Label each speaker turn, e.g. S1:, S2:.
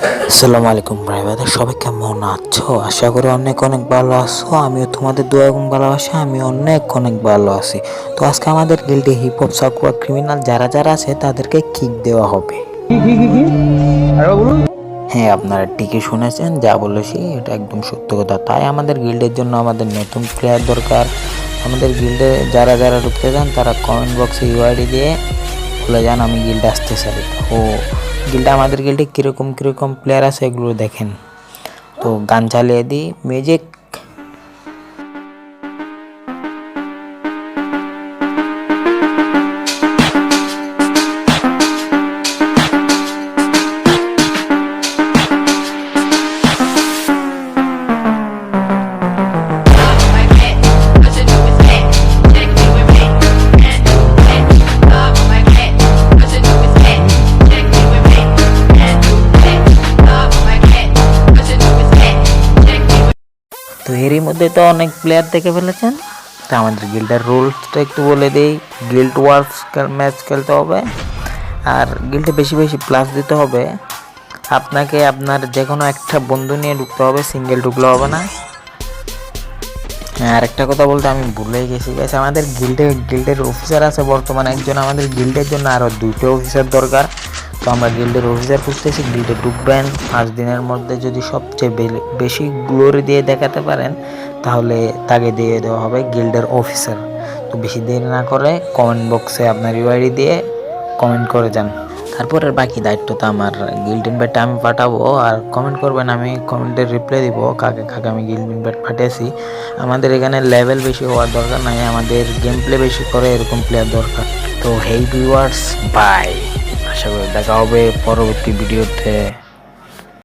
S1: আসসালামু আলাইকুম ভাই ভাইদের সবাই কেমন আছো? আশা করি অনেক অনেক ভালো আছো। আমিও তোমাদের দু এবং ভালোবাসা, আমি অনেক অনেক ভালো আছি। তো আজকে আমাদের গিল্ডে হিপ হপ সাকুয়া ক্রিমিনাল যারা যারা আছে, তাদেরকে কিক দেওয়া হবে। হ্যাঁ আপনারা ঠিকই শুনেছেন, যা বলেছি, এটা একদম সত্য কথা। তাই আমাদের গিল্ডের জন্য আমাদের নতুন প্লেয়ার দরকার। আমাদের গিল্ডে যারা যারা ঢুকতে চান, তারা কমেন্ট বক্সে ইউআইডি দিয়ে বলে যান, আমি গিল্ডে আসতে চাই। ও গিল্ডে আমাদের গিল্ডে কীরকম কীরকম প্লেয়ার আছে এগুলো দেখেন। তো গান চালিয়ে দিই মিউজিক তো এরই মধ্যে তো অনেক প্লেয়ার দেখে ফেলেছেন। তো আমাদের গিল্ডের রুলসটা একটু বলে দিই। গিল্ড ওয়ার্স ম্যাচ খেলতে হবে। আর গিল্ডে বেশি বেশি প্লাস দিতে হবে। আপনাকে আপনার যে কোনো একটা বন্ধু নিয়ে ঢুকতে হবে সিঙ্গেল ঢুকলে হবে না। হ্যাঁ, আর একটা কথা বলতে আমি ভুলেই গেছি গেছে আমাদের গিল্ডে গিল্ডের অফিসার আছে বর্তমানে একজন। আমাদের গিল্ডের জন্য আরও দুটো অফিসার দরকার। তো আমরা গিল্ডের অফিসার খুঁজতেছি, গিল্ডে ঢুকবেন। পাঁচ দিনের মধ্যে যদি সবচেয়ে বেশি গ্লোরি দিয়ে দেখাতে পারেন, তাহলে তাকে দিয়ে দেওয়া হবে গিল্ডের অফিসার। তো বেশি দেরি না করে কমেন্ট বক্সে আপনার ইউআইডি দিয়ে কমেন্ট করে যান। তারপরের বাকি দায়িত্ব তো আমার। গিল্ড ইনভাইটটা আমি পাঠাবো, আর কমেন্ট করবেন, আমি কমেন্টের রিপ্লাই দিব, কাকে কাকে আমি গিল্ড ইনভাইট পাঠিয়েছি। আমাদের এখানে লেভেল বেশি হওয়ার দরকার নাই, আমাদের গেম প্লে বেশি করে এরকম প্লেয়ার দরকার। তো হেই ভিউয়ার্স বাই আশা করি দেখা হবে পরবর্তী ভিডিওতে।